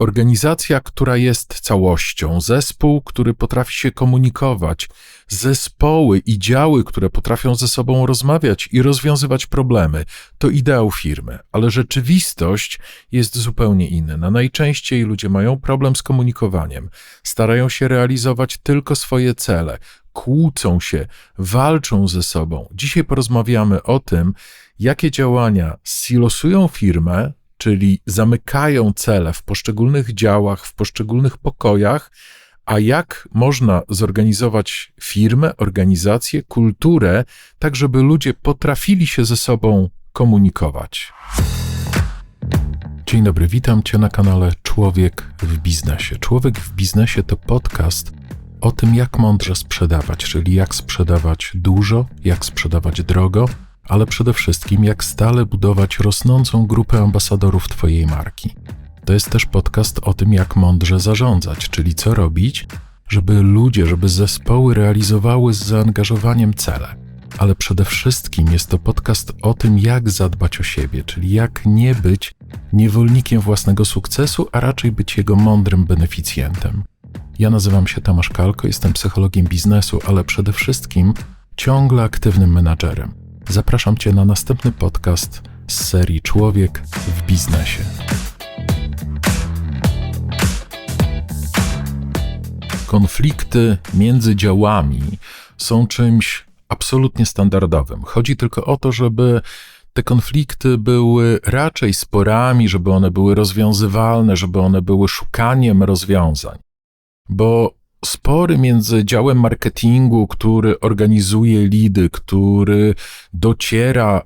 Organizacja, która jest całością, zespół, który potrafi się komunikować, zespoły i działy, które potrafią ze sobą rozmawiać i rozwiązywać problemy, to ideał firmy, ale rzeczywistość jest zupełnie inna. Najczęściej ludzie mają problem z komunikowaniem, starają się realizować tylko swoje cele, kłócą się, walczą ze sobą. Dzisiaj porozmawiamy o tym, jakie działania silosują firmę, czyli zamykają cele w poszczególnych działach, w poszczególnych pokojach, a jak można zorganizować firmę, organizację, kulturę, tak żeby ludzie potrafili się ze sobą komunikować. Dzień dobry, witam Cię na kanale Człowiek w Biznesie. Człowiek w Biznesie to podcast o tym, jak mądrze sprzedawać, czyli jak sprzedawać dużo, jak sprzedawać drogo, ale przede wszystkim jak stale budować rosnącą grupę ambasadorów Twojej marki. To jest też podcast o tym, jak mądrze zarządzać, czyli co robić, żeby ludzie, żeby zespoły realizowały z zaangażowaniem cele. Ale przede wszystkim jest to podcast o tym, jak zadbać o siebie, czyli jak nie być niewolnikiem własnego sukcesu, a raczej być jego mądrym beneficjentem. Ja nazywam się Tomasz Kalko, jestem psychologiem biznesu, ale przede wszystkim ciągle aktywnym menadżerem. Zapraszam Cię na następny podcast z serii Człowiek w biznesie. Konflikty między działami są czymś absolutnie standardowym. Chodzi tylko o to, żeby te konflikty były raczej sporami, żeby one były rozwiązywalne, żeby one były szukaniem rozwiązań. Bo spory między działem marketingu, który organizuje lidy, który dociera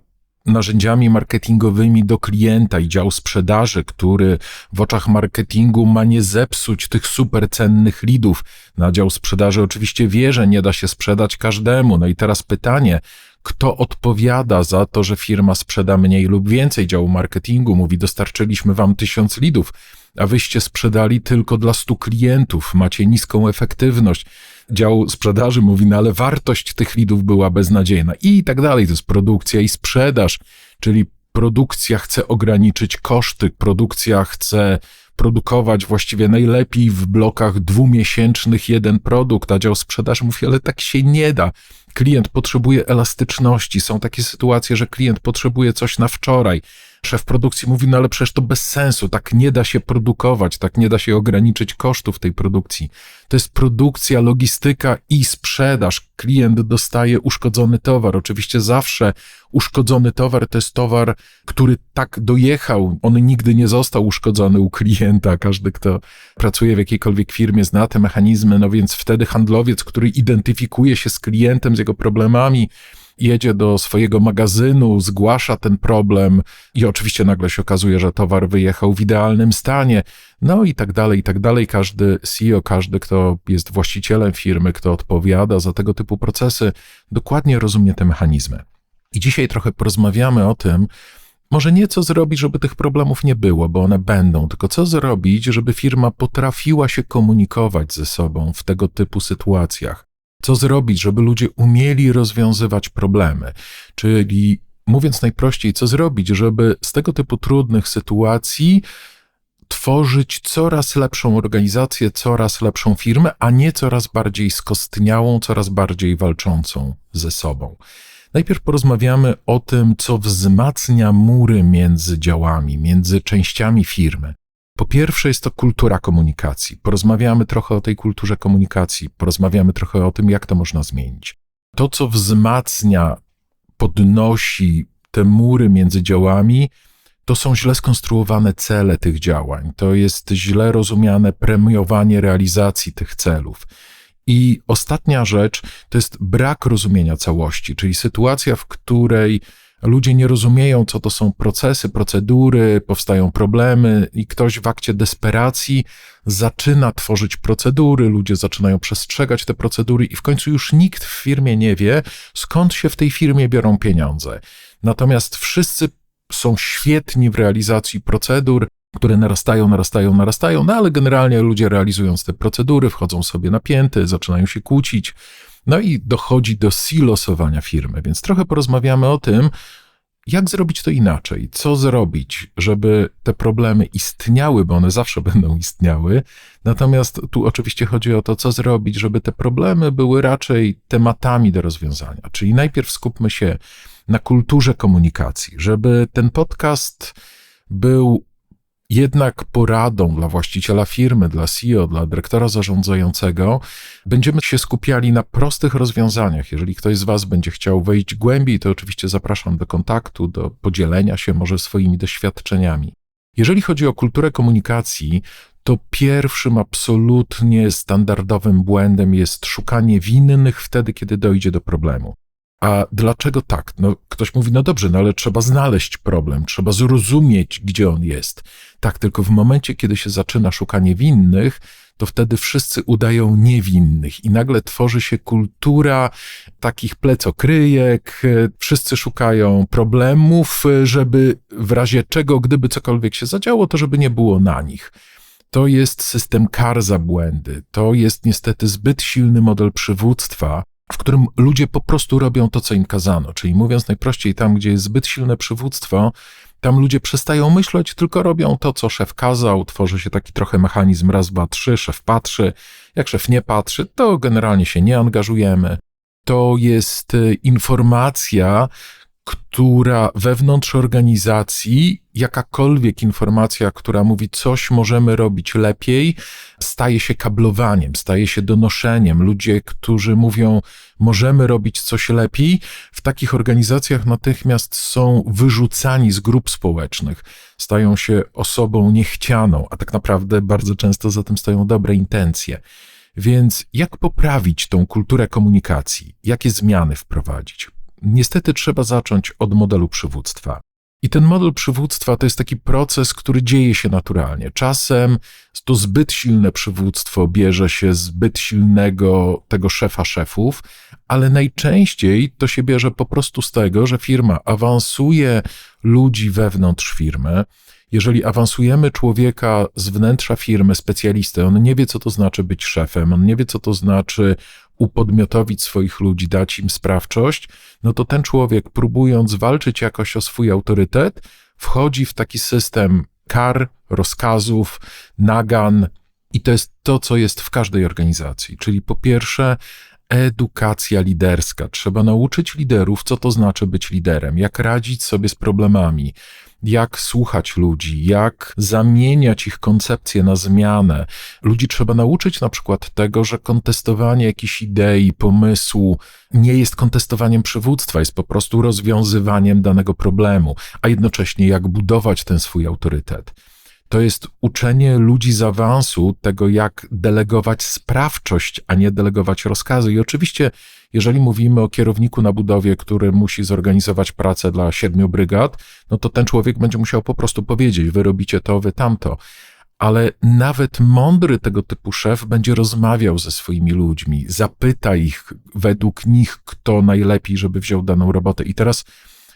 narzędziami marketingowymi do klienta i dział sprzedaży, który w oczach marketingu ma nie zepsuć tych supercennych lidów. Na dział sprzedaży oczywiście wie, że nie da się sprzedać każdemu. No i teraz pytanie, kto odpowiada za to, że firma sprzeda mniej lub więcej działu marketingu? Mówi, dostarczyliśmy wam tysiąc lidów a wyście sprzedali tylko dla stu klientów, macie niską efektywność. Dział sprzedaży mówi, no ale wartość tych lidów była beznadziejna i tak dalej. To jest produkcja i sprzedaż, czyli produkcja chce ograniczyć koszty, produkcja chce produkować właściwie najlepiej w blokach dwumiesięcznych jeden produkt, a dział sprzedaży mówi, ale tak się nie da. Klient potrzebuje elastyczności. Są takie sytuacje, że klient potrzebuje coś na wczoraj szef produkcji mówi, no ale przecież to bez sensu, tak nie da się produkować, tak nie da się ograniczyć kosztów tej produkcji. To jest produkcja, logistyka i sprzedaż. Klient dostaje uszkodzony towar. Oczywiście zawsze uszkodzony towar to jest towar, który tak dojechał, on nigdy nie został uszkodzony u klienta. Każdy, kto pracuje w jakiejkolwiek firmie, zna te mechanizmy, no więc wtedy handlowiec, który identyfikuje się z klientem, z jego problemami, jedzie do swojego magazynu, zgłasza ten problem i oczywiście nagle się okazuje, że towar wyjechał w idealnym stanie, no i tak dalej, i tak dalej. Każdy CEO, każdy, kto jest właścicielem firmy, kto odpowiada za tego typu procesy, dokładnie rozumie te mechanizmy. I dzisiaj trochę porozmawiamy o tym, może nie co zrobić, żeby tych problemów nie było, bo one będą, tylko co zrobić, żeby firma potrafiła się komunikować ze sobą w tego typu sytuacjach co zrobić, żeby ludzie umieli rozwiązywać problemy. Czyli mówiąc najprościej, co zrobić, żeby z tego typu trudnych sytuacji tworzyć coraz lepszą organizację, coraz lepszą firmę, a nie coraz bardziej skostniałą, coraz bardziej walczącą ze sobą. Najpierw porozmawiamy o tym, co wzmacnia mury między działami, między częściami firmy. Po pierwsze, jest to kultura komunikacji. Porozmawiamy trochę o tej kulturze komunikacji, porozmawiamy trochę o tym, jak to można zmienić. To, co wzmacnia, podnosi te mury między działami, to są źle skonstruowane cele tych działań. To jest źle rozumiane premiowanie realizacji tych celów. I ostatnia rzecz to jest brak rozumienia całości, czyli sytuacja, w której ludzie nie rozumieją, co to są procesy, procedury, powstają problemy i ktoś w akcie desperacji zaczyna tworzyć procedury, ludzie zaczynają przestrzegać te procedury i w końcu już nikt w firmie nie wie, skąd się w tej firmie biorą pieniądze. Natomiast wszyscy są świetni w realizacji procedur, które narastają, narastają, narastają, no ale generalnie ludzie realizując te procedury wchodzą sobie na pięty, zaczynają się kłócić, no i dochodzi do silosowania firmy, więc trochę porozmawiamy o tym, jak zrobić to inaczej? Co zrobić, żeby te problemy istniały, bo one zawsze będą istniały. Natomiast tu oczywiście chodzi o to, co zrobić, żeby te problemy były raczej tematami do rozwiązania. Czyli najpierw skupmy się na kulturze komunikacji, żeby ten podcast był jednak poradą dla właściciela firmy, dla CEO, dla dyrektora zarządzającego, będziemy się skupiali na prostych rozwiązaniach. Jeżeli ktoś z Was będzie chciał wejść głębiej, to oczywiście zapraszam do kontaktu, do podzielenia się może swoimi doświadczeniami. Jeżeli chodzi o kulturę komunikacji, to pierwszym absolutnie standardowym błędem jest szukanie winnych wtedy, kiedy dojdzie do problemu. A dlaczego tak? No, ktoś mówi, no dobrze, no ale trzeba znaleźć problem, trzeba zrozumieć, gdzie on jest. Tak, tylko w momencie, kiedy się zaczyna szukanie winnych, to wtedy wszyscy udają niewinnych i nagle tworzy się kultura takich plecokryjek, wszyscy szukają problemów, żeby w razie czego, gdyby cokolwiek się zadziało, to żeby nie było na nich. To jest system kar za błędy. To jest niestety zbyt silny model przywództwa, w którym ludzie po prostu robią to, co im kazano. Czyli mówiąc najprościej, tam, gdzie jest zbyt silne przywództwo, tam ludzie przestają myśleć, tylko robią to, co szef kazał. Tworzy się taki trochę mechanizm raz, dwa, trzy, szef patrzy. Jak szef nie patrzy, to generalnie się nie angażujemy. To jest y, informacja, która wewnątrz organizacji, jakakolwiek informacja, która mówi coś możemy robić lepiej, staje się kablowaniem, staje się donoszeniem. Ludzie, którzy mówią możemy robić coś lepiej, w takich organizacjach natychmiast są wyrzucani z grup społecznych, stają się osobą niechcianą, a tak naprawdę bardzo często za tym stoją dobre intencje. Więc jak poprawić tą kulturę komunikacji? Jakie zmiany wprowadzić? Niestety trzeba zacząć od modelu przywództwa. I ten model przywództwa to jest taki proces, który dzieje się naturalnie. Czasem to zbyt silne przywództwo bierze się zbyt silnego tego szefa szefów, ale najczęściej to się bierze po prostu z tego, że firma awansuje ludzi wewnątrz firmy. Jeżeli awansujemy człowieka z wnętrza firmy, specjalistę, on nie wie, co to znaczy być szefem, on nie wie, co to znaczy upodmiotowić swoich ludzi, dać im sprawczość, no to ten człowiek, próbując walczyć jakoś o swój autorytet, wchodzi w taki system kar, rozkazów, nagan, i to jest to, co jest w każdej organizacji. Czyli po pierwsze, edukacja liderska. Trzeba nauczyć liderów, co to znaczy być liderem, jak radzić sobie z problemami, jak słuchać ludzi, jak zamieniać ich koncepcje na zmianę. Ludzi trzeba nauczyć na przykład tego, że kontestowanie jakiejś idei, pomysłu nie jest kontestowaniem przywództwa, jest po prostu rozwiązywaniem danego problemu, a jednocześnie jak budować ten swój autorytet to jest uczenie ludzi z awansu tego, jak delegować sprawczość, a nie delegować rozkazy. I oczywiście, jeżeli mówimy o kierowniku na budowie, który musi zorganizować pracę dla siedmiu brygad, no to ten człowiek będzie musiał po prostu powiedzieć: Wy robicie to, wy tamto. Ale nawet mądry tego typu szef będzie rozmawiał ze swoimi ludźmi, zapyta ich według nich, kto najlepiej, żeby wziął daną robotę. I teraz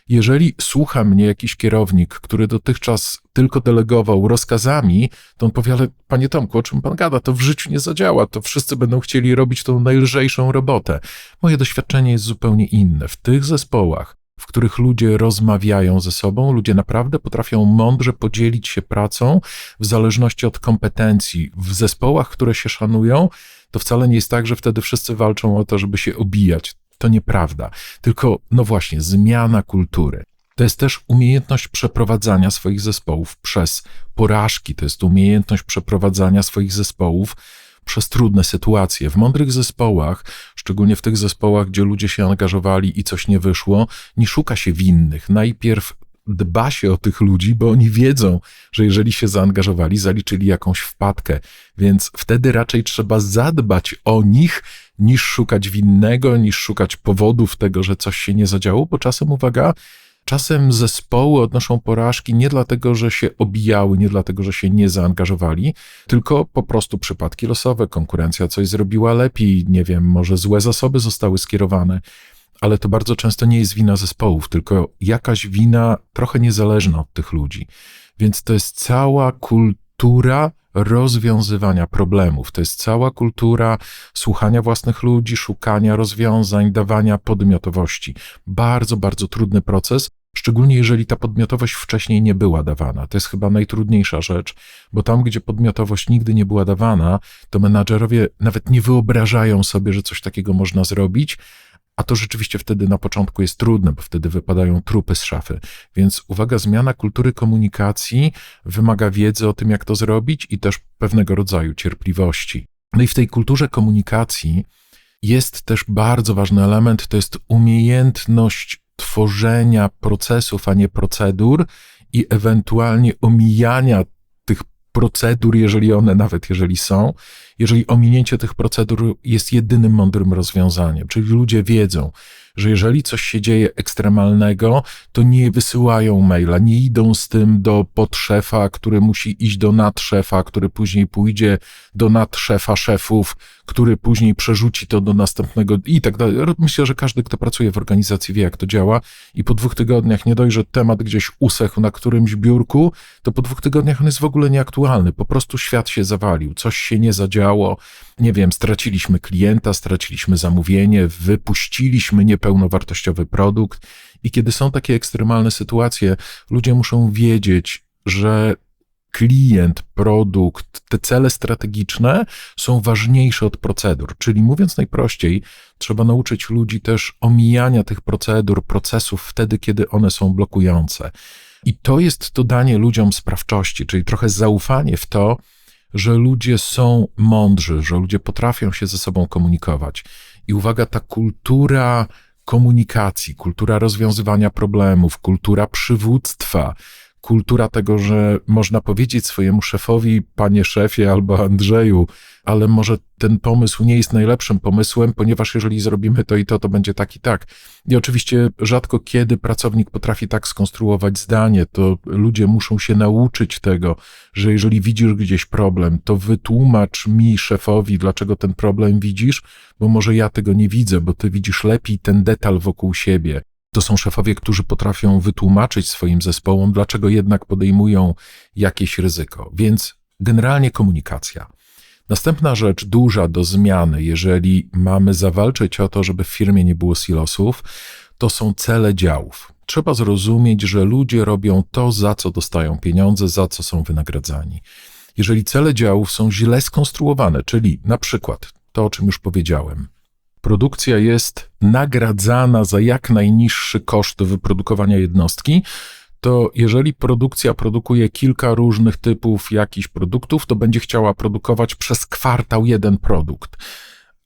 jeżeli słucha mnie jakiś kierownik, który dotychczas tylko delegował rozkazami, to on powie, ale panie Tomku, o czym pan gada? To w życiu nie zadziała, to wszyscy będą chcieli robić tą najlżejszą robotę. Moje doświadczenie jest zupełnie inne. W tych zespołach, w których ludzie rozmawiają ze sobą, ludzie naprawdę potrafią mądrze podzielić się pracą w zależności od kompetencji. W zespołach, które się szanują, to wcale nie jest tak, że wtedy wszyscy walczą o to, żeby się obijać. To nieprawda. Tylko, no właśnie, zmiana kultury. To jest też umiejętność przeprowadzania swoich zespołów przez porażki, to jest umiejętność przeprowadzania swoich zespołów przez trudne sytuacje. W mądrych zespołach, szczególnie w tych zespołach, gdzie ludzie się angażowali i coś nie wyszło, nie szuka się winnych. Najpierw dba się o tych ludzi, bo oni wiedzą, że jeżeli się zaangażowali, zaliczyli jakąś wpadkę, więc wtedy raczej trzeba zadbać o nich, niż szukać winnego, niż szukać powodów tego, że coś się nie zadziało, bo czasem, uwaga, czasem zespoły odnoszą porażki nie dlatego, że się obijały, nie dlatego, że się nie zaangażowali, tylko po prostu przypadki losowe, konkurencja coś zrobiła lepiej, nie wiem, może złe zasoby zostały skierowane ale to bardzo często nie jest wina zespołów, tylko jakaś wina trochę niezależna od tych ludzi. Więc to jest cała kultura rozwiązywania problemów. To jest cała kultura słuchania własnych ludzi, szukania rozwiązań, dawania podmiotowości. Bardzo, bardzo trudny proces, Szczególnie jeżeli ta podmiotowość wcześniej nie była dawana. To jest chyba najtrudniejsza rzecz, bo tam, gdzie podmiotowość nigdy nie była dawana, to menadżerowie nawet nie wyobrażają sobie, że coś takiego można zrobić, a to rzeczywiście wtedy na początku jest trudne, bo wtedy wypadają trupy z szafy. Więc uwaga, zmiana kultury komunikacji wymaga wiedzy o tym, jak to zrobić i też pewnego rodzaju cierpliwości. No i w tej kulturze komunikacji jest też bardzo ważny element, to jest umiejętność tworzenia procesów, a nie procedur i ewentualnie omijania tych procedur, jeżeli one nawet jeżeli są, jeżeli ominięcie tych procedur jest jedynym mądrym rozwiązaniem. Czyli ludzie wiedzą, że jeżeli coś się dzieje ekstremalnego, to nie wysyłają maila, nie idą z tym do podszefa, który musi iść do nadszefa, który później pójdzie do nadszefa szefów, który później przerzuci to do następnego i tak dalej. Myślę, że każdy, kto pracuje w organizacji wie, jak to działa i po dwóch tygodniach nie dość, temat gdzieś usechł na którymś biurku, to po dwóch tygodniach on jest w ogóle nieaktualny. Po prostu świat się zawalił, coś się nie zadziało, nie wiem, straciliśmy klienta, straciliśmy zamówienie, wypuściliśmy niepełnowartościowy produkt i kiedy są takie ekstremalne sytuacje, ludzie muszą wiedzieć, że klient, produkt, te cele strategiczne są ważniejsze od procedur. Czyli mówiąc najprościej, trzeba nauczyć ludzi też omijania tych procedur, procesów wtedy, kiedy one są blokujące. I to jest to danie ludziom sprawczości, czyli trochę zaufanie w to, że ludzie są mądrzy, że ludzie potrafią się ze sobą komunikować. I uwaga, ta kultura komunikacji, kultura rozwiązywania problemów, kultura przywództwa, kultura tego, że można powiedzieć swojemu szefowi, panie szefie albo Andrzeju, ale może ten pomysł nie jest najlepszym pomysłem, ponieważ jeżeli zrobimy to i to, to będzie tak i tak. I oczywiście rzadko kiedy pracownik potrafi tak skonstruować zdanie, to ludzie muszą się nauczyć tego, że jeżeli widzisz gdzieś problem, to wytłumacz mi, szefowi, dlaczego ten problem widzisz, bo może ja tego nie widzę, bo ty widzisz lepiej ten detal wokół siebie. To są szefowie, którzy potrafią wytłumaczyć swoim zespołom, dlaczego jednak podejmują jakieś ryzyko. Więc generalnie komunikacja. Następna rzecz duża do zmiany, jeżeli mamy zawalczyć o to, żeby w firmie nie było silosów, to są cele działów. Trzeba zrozumieć, że ludzie robią to, za co dostają pieniądze, za co są wynagradzani. Jeżeli cele działów są źle skonstruowane, czyli na przykład to, o czym już powiedziałem, produkcja jest nagradzana za jak najniższy koszt wyprodukowania jednostki, to jeżeli produkcja produkuje kilka różnych typów jakichś produktów, to będzie chciała produkować przez kwartał jeden produkt.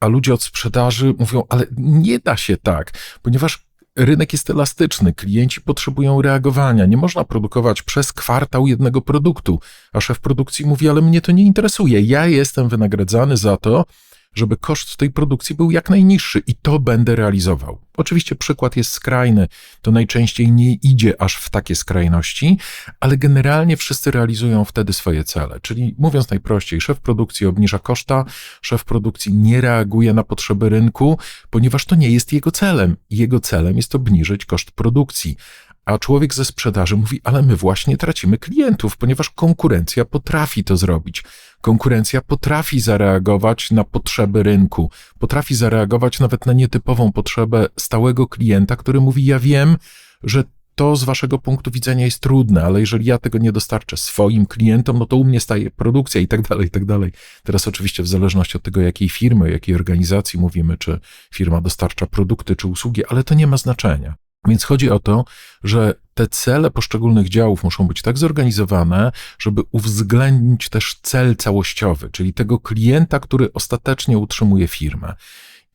A ludzie od sprzedaży mówią, ale nie da się tak, ponieważ rynek jest elastyczny, klienci potrzebują reagowania. Nie można produkować przez kwartał jednego produktu. A szef produkcji mówi, ale mnie to nie interesuje. Ja jestem wynagradzany za to, żeby koszt tej produkcji był jak najniższy i to będę realizował. Oczywiście przykład jest skrajny, to najczęściej nie idzie aż w takie skrajności, ale generalnie wszyscy realizują wtedy swoje cele. Czyli mówiąc najprościej, szef produkcji obniża koszta, szef produkcji nie reaguje na potrzeby rynku, ponieważ to nie jest jego celem. Jego celem jest obniżyć koszt produkcji. A człowiek ze sprzedaży mówi, ale my właśnie tracimy klientów, ponieważ konkurencja potrafi to zrobić. Konkurencja potrafi zareagować na potrzeby rynku, potrafi zareagować nawet na nietypową potrzebę stałego klienta, który mówi: Ja wiem, że to z waszego punktu widzenia jest trudne, ale jeżeli ja tego nie dostarczę swoim klientom, no to u mnie staje produkcja i tak dalej, i tak dalej. Teraz oczywiście w zależności od tego, jakiej firmy, jakiej organizacji mówimy, czy firma dostarcza produkty, czy usługi, ale to nie ma znaczenia. Więc chodzi o to, że te cele poszczególnych działów muszą być tak zorganizowane, żeby uwzględnić też cel całościowy, czyli tego klienta, który ostatecznie utrzymuje firmę.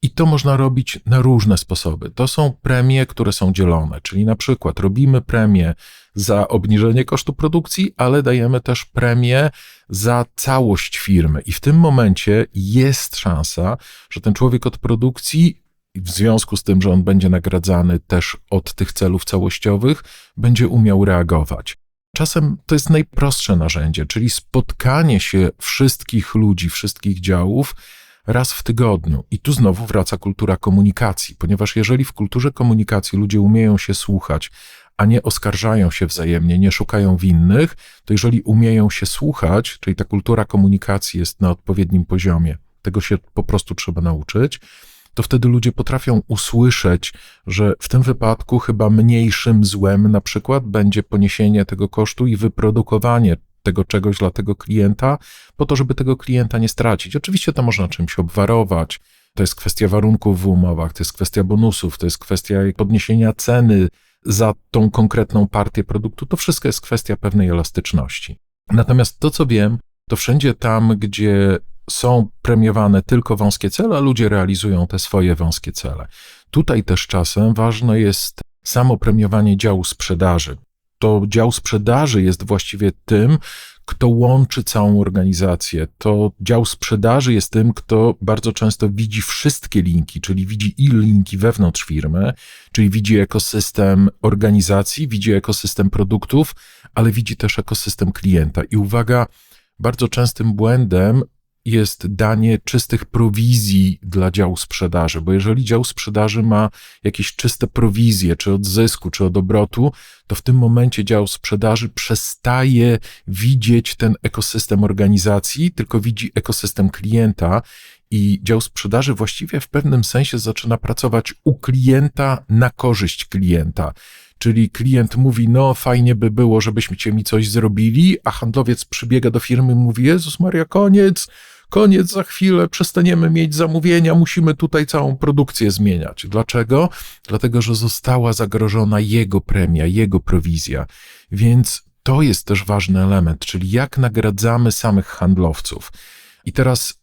I to można robić na różne sposoby. To są premie, które są dzielone, czyli na przykład robimy premię za obniżenie kosztu produkcji, ale dajemy też premię za całość firmy. I w tym momencie jest szansa, że ten człowiek od produkcji w związku z tym, że on będzie nagradzany też od tych celów całościowych, będzie umiał reagować. Czasem to jest najprostsze narzędzie, czyli spotkanie się wszystkich ludzi, wszystkich działów raz w tygodniu. I tu znowu wraca kultura komunikacji, ponieważ jeżeli w kulturze komunikacji ludzie umieją się słuchać, a nie oskarżają się wzajemnie, nie szukają winnych, to jeżeli umieją się słuchać, czyli ta kultura komunikacji jest na odpowiednim poziomie, tego się po prostu trzeba nauczyć, to wtedy ludzie potrafią usłyszeć, że w tym wypadku chyba mniejszym złem na przykład będzie poniesienie tego kosztu i wyprodukowanie tego czegoś dla tego klienta, po to, żeby tego klienta nie stracić. Oczywiście to można czymś obwarować, to jest kwestia warunków w umowach, to jest kwestia bonusów, to jest kwestia podniesienia ceny za tą konkretną partię produktu. To wszystko jest kwestia pewnej elastyczności. Natomiast to, co wiem, to wszędzie tam, gdzie są premiowane tylko wąskie cele, a ludzie realizują te swoje wąskie cele. Tutaj też czasem ważne jest samo premiowanie działu sprzedaży. To dział sprzedaży jest właściwie tym, kto łączy całą organizację. To dział sprzedaży jest tym, kto bardzo często widzi wszystkie linki, czyli widzi i linki wewnątrz firmy, czyli widzi ekosystem organizacji, widzi ekosystem produktów, ale widzi też ekosystem klienta. I uwaga, bardzo częstym błędem jest danie czystych prowizji dla działu sprzedaży, bo jeżeli dział sprzedaży ma jakieś czyste prowizje, czy od zysku, czy od obrotu, to w tym momencie dział sprzedaży przestaje widzieć ten ekosystem organizacji, tylko widzi ekosystem klienta i dział sprzedaży właściwie w pewnym sensie zaczyna pracować u klienta na korzyść klienta. Czyli klient mówi, no fajnie by było, żebyśmy mi coś zrobili, a handlowiec przybiega do firmy i mówi, Jezus Maria, koniec, koniec za chwilę, przestaniemy mieć zamówienia, musimy tutaj całą produkcję zmieniać. Dlaczego? Dlatego, że została zagrożona jego premia, jego prowizja. Więc to jest też ważny element, czyli jak nagradzamy samych handlowców. I teraz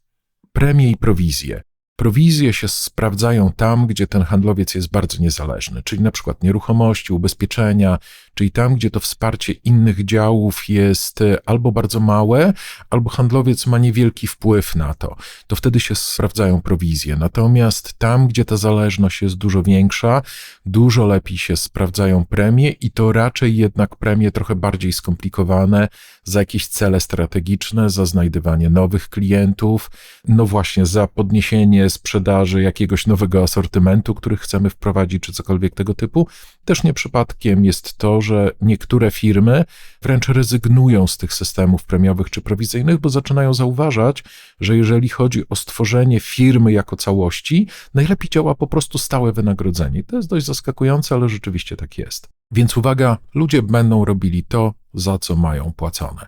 premie i prowizje. Prowizje się sprawdzają tam, gdzie ten handlowiec jest bardzo niezależny, czyli na przykład nieruchomości, ubezpieczenia, czyli tam, gdzie to wsparcie innych działów jest e, albo bardzo małe, albo handlowiec ma niewielki wpływ na to. To wtedy się sprawdzają prowizje. Natomiast tam, gdzie ta zależność jest dużo większa, dużo lepiej się sprawdzają premie i to raczej jednak premie trochę bardziej skomplikowane za jakieś cele strategiczne, za znajdywanie nowych klientów, no właśnie za podniesienie sprzedaży jakiegoś nowego asortymentu, który chcemy wprowadzić, czy cokolwiek tego typu. Też nie przypadkiem jest to, że niektóre firmy wręcz rezygnują z tych systemów premiowych czy prowizyjnych, bo zaczynają zauważać, że jeżeli chodzi o stworzenie firmy jako całości, najlepiej działa po prostu stałe wynagrodzenie. To jest dość zaskakujące, ale rzeczywiście tak jest. Więc uwaga, ludzie będą robili to, za co mają płacone.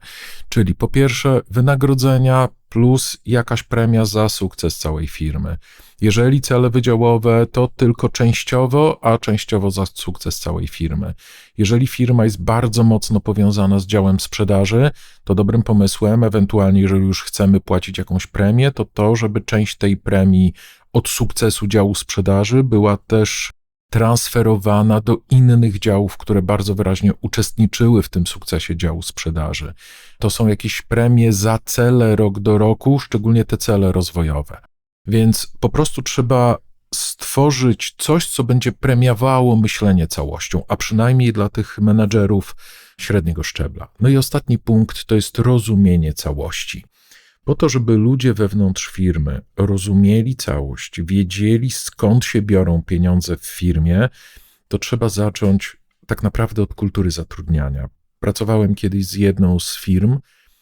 Czyli po pierwsze, wynagrodzenia plus jakaś premia za sukces całej firmy. Jeżeli cele wydziałowe, to tylko częściowo, a częściowo za sukces całej firmy. Jeżeli firma jest bardzo mocno powiązana z działem sprzedaży, to dobrym pomysłem, ewentualnie jeżeli już chcemy płacić jakąś premię, to to, żeby część tej premii od sukcesu działu sprzedaży była też transferowana do innych działów, które bardzo wyraźnie uczestniczyły w tym sukcesie działu sprzedaży. To są jakieś premie za cele rok do roku, szczególnie te cele rozwojowe. Więc po prostu trzeba stworzyć coś, co będzie premiowało myślenie całością, a przynajmniej dla tych menedżerów średniego szczebla. No i ostatni punkt to jest rozumienie całości. Po to, żeby ludzie wewnątrz firmy rozumieli całość, wiedzieli skąd się biorą pieniądze w firmie, to trzeba zacząć tak naprawdę od kultury zatrudniania. Pracowałem kiedyś z jedną z firm,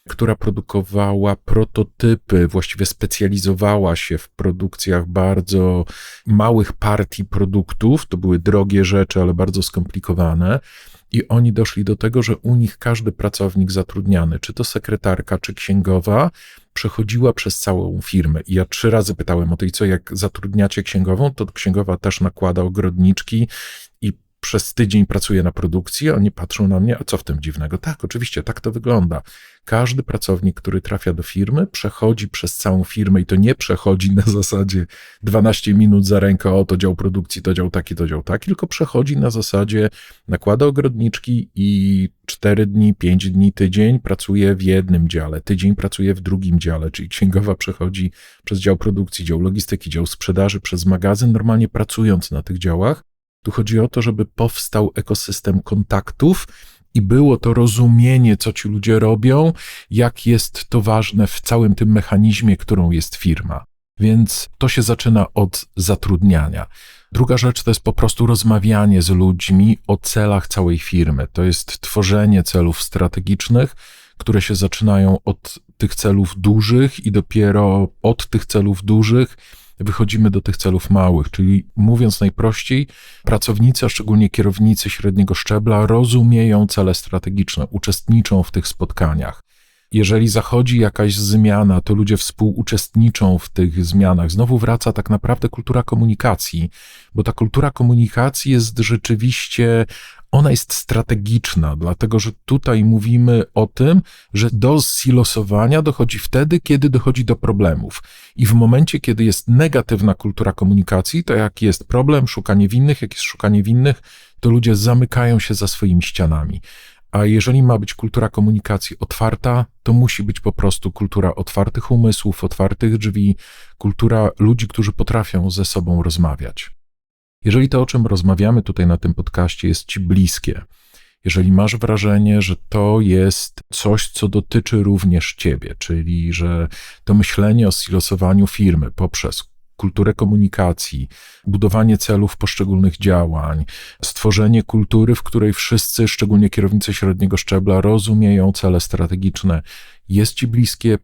która produkowała prototypy, właściwie specjalizowała się w produkcjach bardzo małych partii produktów. To były drogie rzeczy, ale bardzo skomplikowane. I oni doszli do tego, że u nich każdy pracownik zatrudniany, czy to sekretarka, czy księgowa, przechodziła przez całą firmę. I ja trzy razy pytałem o tej, co jak zatrudniacie księgową, to księgowa też nakłada ogrodniczki i przez tydzień pracuję na produkcji, oni patrzą na mnie, a co w tym dziwnego? Tak, oczywiście, tak to wygląda. Każdy pracownik, który trafia do firmy, przechodzi przez całą firmę i to nie przechodzi na zasadzie 12 minut za rękę, o to dział produkcji, to dział taki, to dział taki, tylko przechodzi na zasadzie nakłada ogrodniczki i 4 dni, 5 dni, tydzień pracuje w jednym dziale, tydzień pracuje w drugim dziale, czyli księgowa przechodzi przez dział produkcji, dział logistyki, dział sprzedaży, przez magazyn, normalnie pracując na tych działach tu chodzi o to, żeby powstał ekosystem kontaktów i było to rozumienie, co ci ludzie robią, jak jest to ważne w całym tym mechanizmie, którą jest firma. Więc to się zaczyna od zatrudniania. Druga rzecz to jest po prostu rozmawianie z ludźmi o celach całej firmy. To jest tworzenie celów strategicznych, które się zaczynają od tych celów dużych i dopiero od tych celów dużych wychodzimy do tych celów małych, czyli mówiąc najprościej, pracownicy, a szczególnie kierownicy średniego szczebla, rozumieją cele strategiczne, uczestniczą w tych spotkaniach. Jeżeli zachodzi jakaś zmiana, to ludzie współuczestniczą w tych zmianach. Znowu wraca tak naprawdę kultura komunikacji, bo ta kultura komunikacji jest rzeczywiście ona jest strategiczna, dlatego że tutaj mówimy o tym, że do silosowania dochodzi wtedy, kiedy dochodzi do problemów. I w momencie, kiedy jest negatywna kultura komunikacji, to jak jest problem, szukanie winnych, jak jest szukanie winnych, to ludzie zamykają się za swoimi ścianami. A jeżeli ma być kultura komunikacji otwarta, to musi być po prostu kultura otwartych umysłów, otwartych drzwi, kultura ludzi, którzy potrafią ze sobą rozmawiać. Jeżeli to, o czym rozmawiamy tutaj na tym podcaście, jest ci bliskie, jeżeli masz wrażenie, że to jest coś, co dotyczy również ciebie, czyli że to myślenie o silosowaniu firmy poprzez kulturę komunikacji, budowanie celów poszczególnych działań, stworzenie kultury, w której wszyscy, szczególnie kierownicy średniego szczebla, rozumieją cele strategiczne, jest ci bliskie,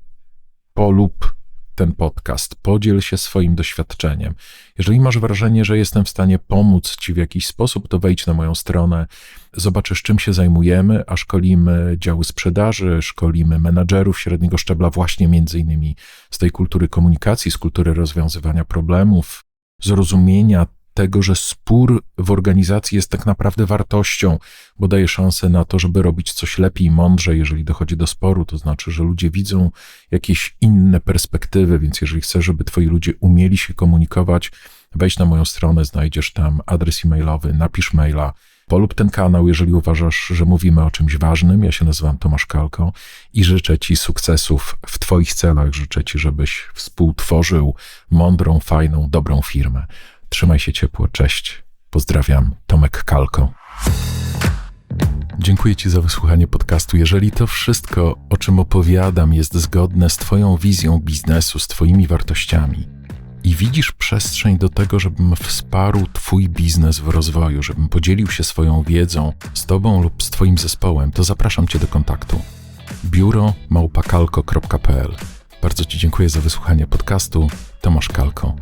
polub ten podcast, podziel się swoim doświadczeniem. Jeżeli masz wrażenie, że jestem w stanie pomóc Ci w jakiś sposób, to wejdź na moją stronę, zobaczysz, czym się zajmujemy, a szkolimy działy sprzedaży, szkolimy menadżerów średniego szczebla, właśnie między innymi z tej kultury komunikacji, z kultury rozwiązywania problemów, zrozumienia tego, że spór w organizacji jest tak naprawdę wartością, bo daje szansę na to, żeby robić coś lepiej i mądrze, jeżeli dochodzi do sporu. To znaczy, że ludzie widzą jakieś inne perspektywy, więc jeżeli chcesz, żeby twoi ludzie umieli się komunikować, wejdź na moją stronę, znajdziesz tam adres e-mailowy, napisz maila, polub ten kanał, jeżeli uważasz, że mówimy o czymś ważnym. Ja się nazywam Tomasz Kalko i życzę Ci sukcesów w Twoich celach. Życzę Ci, żebyś współtworzył mądrą, fajną, dobrą firmę. Trzymaj się ciepło, cześć. Pozdrawiam, Tomek Kalko. Dziękuję Ci za wysłuchanie podcastu. Jeżeli to wszystko, o czym opowiadam, jest zgodne z Twoją wizją biznesu, z Twoimi wartościami i widzisz przestrzeń do tego, żebym wsparł Twój biznes w rozwoju, żebym podzielił się swoją wiedzą z Tobą lub z Twoim zespołem, to zapraszam Cię do kontaktu. Biuro małpakalko.pl Bardzo Ci dziękuję za wysłuchanie podcastu. Tomasz Kalko.